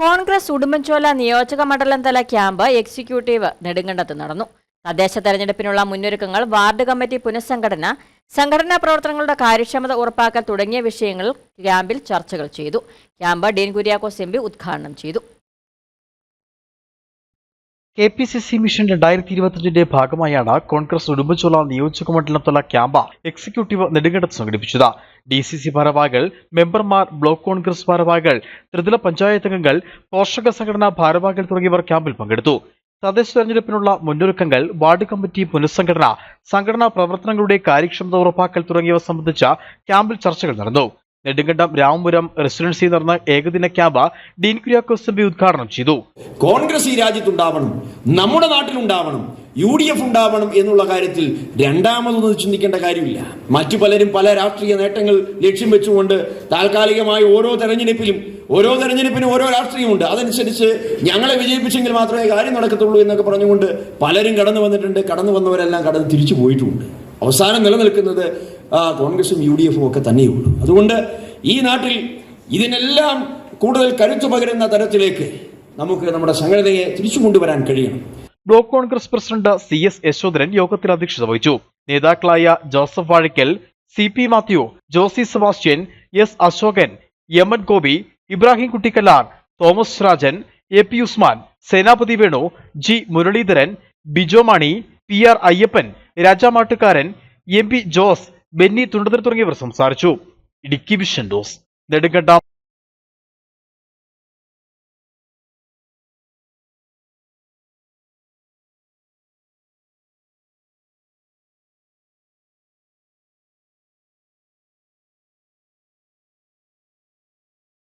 കോൺഗ്രസ് ഉടുമ്പൻചോല നിയോജക മണ്ഡലം തല ക്യാമ്പ് എക്സിക്യൂട്ടീവ് നെടുങ്കണ്ടത്ത് നടന്നു. തദ്ദേശ തെരഞ്ഞെടുപ്പിനുള്ള മുന്നൊരുക്കങ്ങൾ വാർഡ് കമ്മിറ്റി പുനഃസംഘടന സംഘടനാ പ്രവർത്തനങ്ങളുടെ കാര്യക്ഷമത ഉറപ്പാക്കൽ തുടങ്ങിയ വിഷയങ്ങൾ ക്യാമ്പിൽ ചർച്ചകൾ ചെയ്തു. Camp Dean Kuriakose M P ഉദ്ഘാടനം ചെയ്തു. K P C C mission രണ്ടായിരത്തി ഇരുപത്തിയഞ്ചിന്റെ ഭാഗമായാണ് കോൺഗ്രസ് ഉടുമ്പൻചോല നിയോജക മണ്ഡലത്തുള്ള ക്യാമ്പ് എക്സിക്യൂട്ടീവ് നെടുങ്കണ്ടത്ത് സംഘടിപ്പിച്ചത്. ഡി സി സി ഭാരവാഹികൾ മെമ്പർമാർ ബ്ലോക്ക് കോൺഗ്രസ് ഭാരവാഹികൾ ത്രിതല പഞ്ചായത്ത് അംഗങ്ങൾ പോഷക സംഘടനാ ഭാരവാഹികൾ തുടങ്ങിയവർ ക്യാമ്പിൽ പങ്കെടുത്തു. തദ്ദേശ തെരഞ്ഞെടുപ്പിനുള്ള മുന്നൊരുക്കങ്ങൾ വാർഡ് കമ്മിറ്റി പുനഃസംഘടന സംഘടനാ പ്രവർത്തനങ്ങളുടെ കാര്യക്ഷമത ഉറപ്പാക്കൽ തുടങ്ങിയവ സംബന്ധിച്ച ക്യാമ്പിൽ ചർച്ചകൾ നടന്നു. നെടുങ്കണ്ടം രാമപുരം റെസിഡൻസി നടന്ന ഏകദിന ക്യാമ്പ് ഡീൻ കുര്യാക്കോസ് എം ഉദ്ഘാടനം ചെയ്തു. കോൺഗ്രസ് ഈ രാജ്യത്തുണ്ടാവണം നമ്മുടെ നാട്ടിലുണ്ടാവണം യു ഡി എഫ് ഉണ്ടാവണം എന്നുള്ള കാര്യത്തിൽ രണ്ടാമതൊന്നും ചിന്തിക്കേണ്ട കാര്യമില്ല. മറ്റു പലരും പല രാഷ്ട്രീയ നേട്ടങ്ങൾ ലക്ഷ്യം വെച്ചുകൊണ്ട് താൽക്കാലികമായി ഓരോ തെരഞ്ഞെടുപ്പിലും ഓരോ തെരഞ്ഞെടുപ്പിനും ഓരോ രാഷ്ട്രീയമുണ്ട്. അതനുസരിച്ച് ഞങ്ങളെ വിജയിപ്പിച്ചെങ്കിൽ മാത്രമേ കാര്യം നടക്കത്തുള്ളൂ എന്നൊക്കെ പറഞ്ഞുകൊണ്ട് പലരും കടന്നു വന്നിട്ടുണ്ട്. കടന്നു വന്നവരെല്ലാം കടന്ന് തിരിച്ചു പോയിട്ടുമുണ്ട് അവസാനം നിലനിൽക്കുന്നത് കോൺഗ്രസും യു ഡി എഫും ഒക്കെ തന്നെയുള്ളൂ അതുകൊണ്ട് ഈ നാട്ടിൽ ഇതിനെല്ലാം കൂടുതൽ കരുത്തു പകരുന്ന തരത്തിലേക്ക് നമുക്ക് നമ്മുടെ സംഘടനയെ തിരിച്ചു കൊണ്ടുവരാൻ കഴിയണം. Block Congress president C S Yashodharan യോഗത്തിൽ അധ്യക്ഷത വഹിച്ചു. നേതാക്കളായ Joseph Vazhakkal C P Mathew Josy Sebastian S Ashokan M N Gopi Ibrahim Kuttikallar Thomas Rajan A P Usman Senapathi Venu G Muraleedharan Bijo Mani P R Ayyappan Rajamattukaran M P Jose Benny Thundathar തുടങ്ങിയവർ സംസാരിച്ചു. Idukki vision ഡോസ് നെടുങ്കണ്ടം.